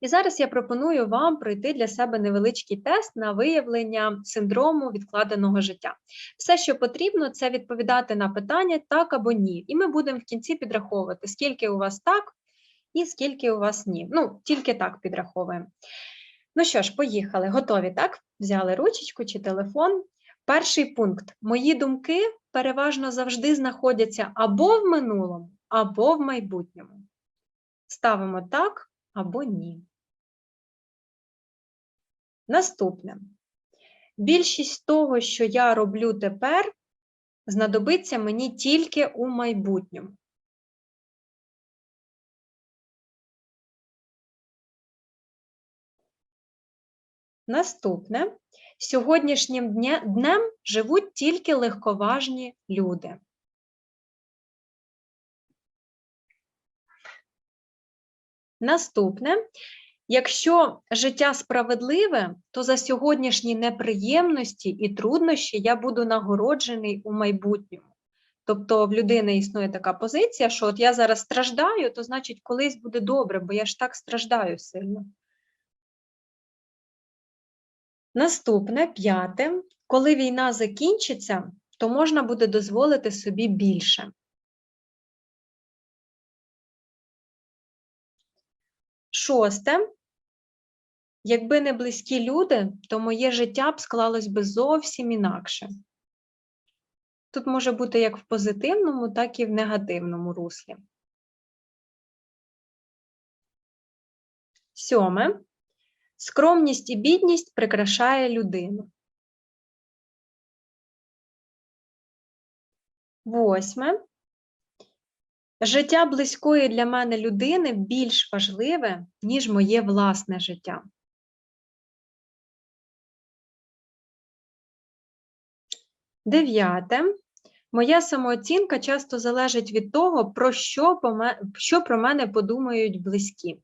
І зараз я пропоную вам пройти для себе невеличкий тест на виявлення синдрому відкладеного життя. Все, що потрібно, це відповідати на питання так або ні. І ми будемо в кінці підраховувати, скільки у вас так і скільки у вас ні. Ну, тільки так підраховуємо. Ну що ж, поїхали. Готові, так? Взяли ручечку чи телефон. Перший пункт. Мої думки переважно завжди знаходяться або в минулому, або в майбутньому. Ставимо так або ні. Наступне. Більшість того, що я роблю тепер, знадобиться мені тільки у майбутньому. Наступне. Сьогоднішнім днем живуть тільки легковажні люди. Наступне. Якщо життя справедливе, то за сьогоднішні неприємності і труднощі я буду нагороджений у майбутньому. Тобто в людини існує така позиція, що от я зараз страждаю, то значить колись буде добре, бо я ж так страждаю сильно. Наступне, п'яте. Коли війна закінчиться, то можна буде дозволити собі більше. Шосте. Якби не близькі люди, то моє життя б склалось би зовсім інакше. Тут може бути як в позитивному, так і в негативному руслі. Сьоме. Скромність і бідність прикрашає людину. Восьме. Життя близької для мене людини більш важливе, ніж моє власне життя. Дев'яте. Моя самооцінка часто залежить від того, про що, що про мене подумають близькі.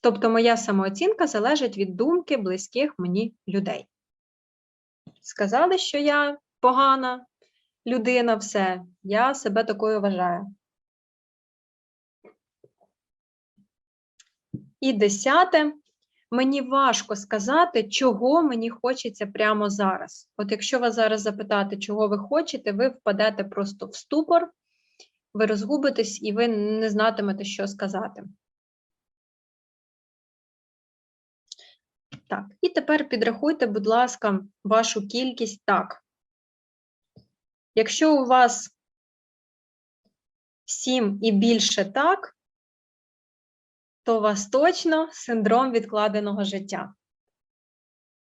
Тобто моя самооцінка залежить від думки близьких мені людей. Сказали, що я погана людина, все, я себе такою вважаю. І десяте. Мені важко сказати, чого мені хочеться прямо зараз. От якщо вас зараз запитати, чого ви хочете, ви впадете просто в ступор, ви розгубитесь і ви не знатимете, що сказати. Так, і тепер підрахуйте, будь ласка, вашу кількість так. Якщо у вас 7 і більше так, то вас точно синдром відкладеного життя.